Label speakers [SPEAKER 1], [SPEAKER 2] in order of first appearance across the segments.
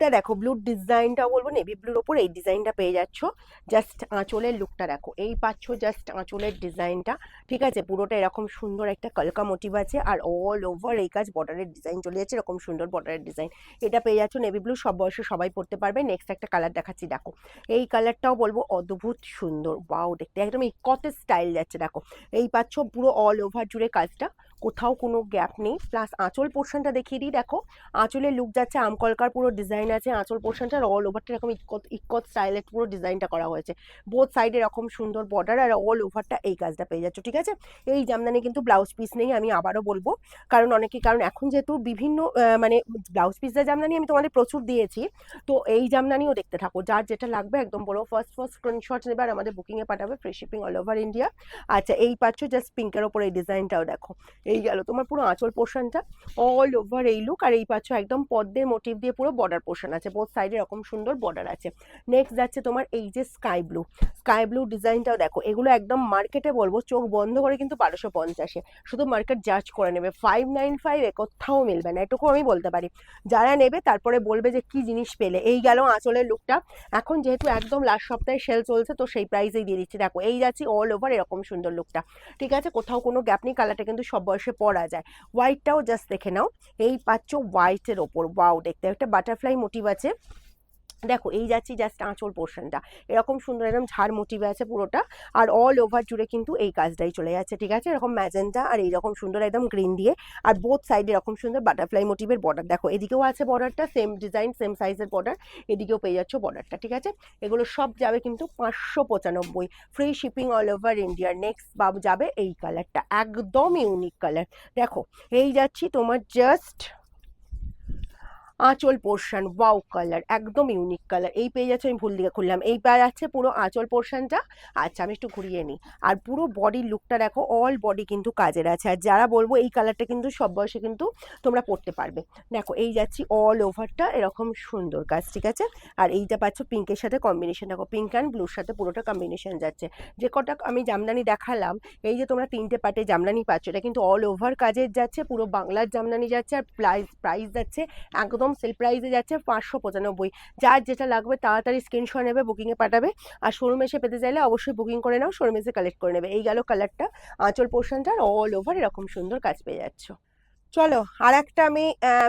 [SPEAKER 1] টা দেখো ব্লুর ডিজাইনটা বলব নেভি ব্লুর ওপর এই ডিজাইনটা পেয়ে যাচ্ছ। জাস্ট আঁচলের লুকটা দেখো, এই পাচ্ছ জাস্ট আঁচলের ডিজাইনটা ঠিক আছে? পুরোটা এরকম সুন্দর একটা কলকা মোটিভ আছে আর অল ওভার এই কাজ বর্ডারের ডিজাইন চলে যাচ্ছে, এরকম সুন্দর বর্ডারের ডিজাইন এটা পেয়ে যাচ্ছ নেভি ব্লু সব বয়সে সবাই পড়তে পারবে। নেক্সট একটা কালার দেখাচ্ছি, দেখো। এই কালারটাও বলব অদ্ভুত সুন্দর ওয়াও দেখতে একদম এই কত স্টাইল যাচ্ছে, দেখো। এই পাচ্ছ পুরো অল ওভার জুড়ে কাজটা। কোথাও কোনো গ্যাপ নেই। প্লাস আঁচল পোর্শনটা দেখিয়ে দিই, দেখো। আঁচলের লুক যাচ্ছে আমকলকার পুরো ডিজাইন আছে, আঁচল পোর্শনটার অল ওভারটা এরকম ইকত ইকত স্টাইলের পুরো ডিজাইনটা করা হয়েছে। বোথ সাইডে এরকম সুন্দর বর্ডার আর অল ওভারটা এই কাজটা পেয়ে যাচ্ছ, ঠিক আছে? এই জামদানি কিন্তু ব্লাউজ পিস নেই, আমি আবারও বলব। কারণ অনেকে, কারণ এখন যেহেতু বিভিন্ন মানে ব্লাউজ পিসের জামদানি আমি তোমাদের প্রচুর দিয়েছি, তো এই জামদানিও দেখতে থাকো। যার যেটা লাগবে, একদম বলো ফার্স্ট ফার্স্ট স্ক্রিনশট নেবে আর আমাদের বুকিংয়ে পাঠাবে free shipping all over India আচ্ছা এই পাচ্ছ জাস্ট পিঙ্কের ওপর এই ডিজাইনটাও দেখো। এই গেল তোমার পুরো আঁচল পোর্শনটা অল ওভার এই লুক আর এই পাচ্ছ একদম পদ্মের মোটিভ দিয়ে পুরো বর্ডার পোর্শন আছে। বোথ সাইডে এরকম সুন্দর বর্ডার আছে। নেক্সট যাচ্ছে তোমার এই যে স্কাই ব্লু স্কাই ব্লু ডিজাইনটাও দেখো, এগুলো একদম মার্কেটে বলব চোখ বন্ধ করে কিন্তু বারোশো পঞ্চাশে শুধু মার্কেট জাজ করে নেবে। ফাইভ নাইন ফাইভ কোথাও মিলবে না, এটুকু আমি বলতে পারি। যারা নেবে তারপরে বলবে যে কি জিনিস পেলে। এই গেল আঁচলের লুকটা এখন যেহেতু একদম লাস্ট সপ্তাহে সেল চলছে, তো সেই প্রাইসেই দিয়ে দিচ্ছি। দেখো, এই যাচ্ছি অল ওভার এরকম সুন্দর লুকটা ঠিক আছে, কোথাও কোনো গ্যাপ নেই কালারটা কিন্তু সব বয়সে পরা যায়। হোয়াইটটাও জাস্ট দেখে নাও। এই পাচ্ছ হোয়াইটের ওপর। ওয়াও দেখতে একটা বাটারফ্লাই মোটিভ আছে। দেখো, এই যাচ্ছি জাস্ট আঁচল পোর্শনটা এরকম সুন্দর একদম ঝাড় মোটিভে আছে পুরোটা। আর অল ওভার জুড়ে কিন্তু এই কাজটাই চলে যাচ্ছে, ঠিক আছে? এরকম ম্যাজেন্টা আর এইরকম সুন্দর একদম গ্রিন দিয়ে। আর বোথ সাইডে এরকম সুন্দর বাটারফ্লাই মোটিভের বর্ডার দেখো, এদিকেও আছে বর্ডারটা সেম ডিজাইন সেম সাইজের বর্ডার এদিকেও পেয়ে যাচ্ছ বর্ডারটা ঠিক আছে? এগুলো সব যাবে কিন্তু পাঁচশো পঁচানব্বই। ফ্রি শিপিং অল ওভার ইন্ডিয়ার নেক্সট বাবু যাবে এই কালারটা একদম ইউনিক কালার দেখো, এই যাচ্ছি তোমার জাস্ট আঁচল পোর্শন ওয়াও কালার একদম ইউনিক কালার এই পেয়ে যাচ্ছে আমি ভুল দিকে খুললাম। এই পেয়ে যাচ্ছে পুরো আঁচল পোর্শনটা। আচ্ছা আমি একটু ঘুরিয়ে নিই। আর পুরো বডির লুকটা দেখো অল বডি কিন্তু কাজের আছে। আর যারা বলব এই কালারটা কিন্তু সব বয়সে কিন্তু তোমরা পড়তে পারবে। দেখো, এই যাচ্ছি অল ওভারটা এরকম সুন্দর কাজ, ঠিক আছে? আর এইটা পাচ্ছ পিঙ্কের সাথে কম্বিনেশন দেখো পিঙ্ক অ্যান্ড ব্লুর সাথে পুরোটা কম্বিনেশন যাচ্ছে। যে কটা আমি জামদানি দেখালাম, এই যে তোমরা তিনটে পার্টে জামদানি পাচ্ছ, এটা কিন্তু অল ওভার কাজের যাচ্ছে, পুরো বাংলার জামদানি যাচ্ছে, আর প্রাইস প্রাইস যাচ্ছে একদম সেল প্রাইসে যাচ্ছে পাঁচশো পঁচানব্বই। যার যেটা লাগবে তাড়াতাড়ি স্ক্রিনশট নেবে বুকিংয়ে পাঠাবে। আর শোরুমে এসে পেতে চাইলে অবশ্যই বুকিং করে নাও শোরুমে এসে কালেক্ট করে নেবে। এই গেল কালারটা আঁচল পোর্শনটা অল ওভার এরকম সুন্দর কাজ পেয়ে যাচ্ছ। চলো আর একটা আমি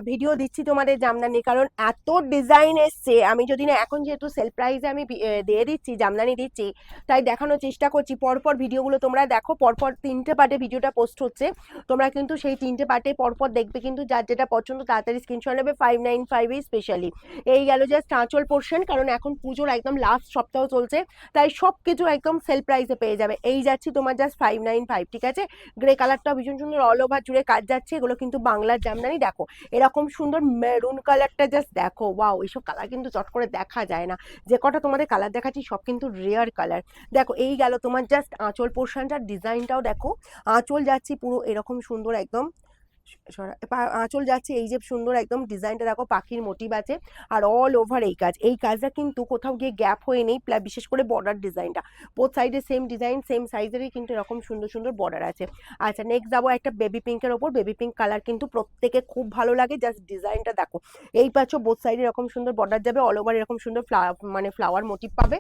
[SPEAKER 1] ভিডিও দিচ্ছি তোমাদের জামদানি। কারণ এত ডিজাইন এসছে, আমি যদি না এখন যেহেতু সেল প্রাইজে আমি দিয়ে দিচ্ছি, জামদানি দিচ্ছি, তাই দেখানোর চেষ্টা করছি। পরপর ভিডিওগুলো তোমরা দেখো, পরপর তিনটে পার্টে ভিডিওটা পোস্ট হচ্ছে। তোমরা কিন্তু সেই তিনটে পার্টে পরপর দেখবে, কিন্তু যার যেটা পছন্দ তাড়াতাড়ি স্ক্রিনশট নেবে ফাইভ নাইন ফাইভে স্পেশালি এই গেল জাস্ট আঁচল পোর্শন কারণ এখন পুজোর একদম লাস্ট সপ্তাহ চলছে, তাই সব কিছু একদম সেল প্রাইজে পেয়ে যাবে। এই যাচ্ছি তোমার জাস্ট ফাইভ নাইন ফাইভ ঠিক আছে? গ্রে কালারটাও ভীষণ সুন্দর অল ওভার জুড়ে কাজ যাচ্ছে, এগুলো কিন্তু বাংলার জামদানি দেখো, এরকম সুন্দর মেরুন কালারটা জাস্ট দেখো ওয়াও এইসব কালার কিন্তু চট করে দেখা যায় না। যে কটা তোমাদের কালার দেখাচ্ছি, সব কিন্তু রেয়ার কালার দেখো, এই গেল তোমার জাস্ট আঁচল পোর্শনটার ডিজাইনটাও দেখো, আঁচল যাচ্ছি পুরো এরকম সুন্দর একদম আঁচল যাচ্ছে, এই যে সুন্দর একদম ডিজাইনটা দেখো, পাখির মোটিভ আছে, আর অল ওভার এই কাজ। এই কাজটা কিন্তু কোথাও গিয়ে গ্যাপ হয়ে নেই বিশেষ করে বর্ডার ডিজাইনটা বোথ সাইডে সেম ডিজাইন সেম সাইজেরই কিন্তু এরকম সুন্দর সুন্দর বর্ডার আছে। আচ্ছা নেক্সট যাব একটা বেবি পিঙ্কের ওপর। বেবি পিঙ্ক কালার কিন্তু প্রত্যেকে খুব ভালো লাগে জাস্ট ডিজাইনটা দেখো। এই পাচ্ছ বোথ সাইডে এরকম সুন্দর বর্ডার যাবে অল ওভার এরকম সুন্দর ফ্লাওয়ার মানে ফ্লাওয়ার মোটিভ পাবে।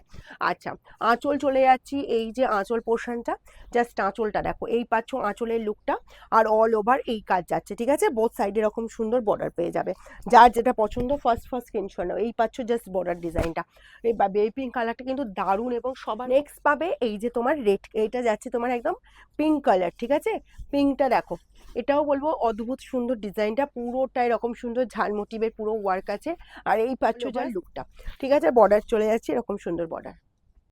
[SPEAKER 1] আচ্ছা আঁচল চলে যাচ্ছি, এই যে আঁচল পোর্শনটা জাস্ট আঁচলটা দেখো। এই পাচ্ছ আঁচলের লুকটা আর অল ওভার এই কাজ যাচ্ছে ঠিক আছে? বোথ সাইডে এরকম সুন্দর বর্ডার পেয়ে যাবে। যার যেটা পছন্দ ফার্স্ট ফার্স্ট স্ক্রিনশট নাও। এই পাচ্ছ জাস্ট বর্ডার ডিজাইনটা এই বেবি পিঙ্ক কালারটা কিন্তু দারুণ এবং সবার নেক্সট পাবে এই যে তোমার রেড এইটা যাচ্ছে তোমার একদম পিঙ্ক কালার ঠিক আছে? পিঙ্কটা দেখো। এটাও বলব অদ্ভুত সুন্দর ডিজাইনটা পুরোটা এরকম সুন্দর ঝাল মোটিভের পুরো ওয়ার্ক আছে। আর এই পাচ্ছ যার লুকটা ঠিক আছে? বর্ডার চলে যাচ্ছে এরকম সুন্দর বর্ডার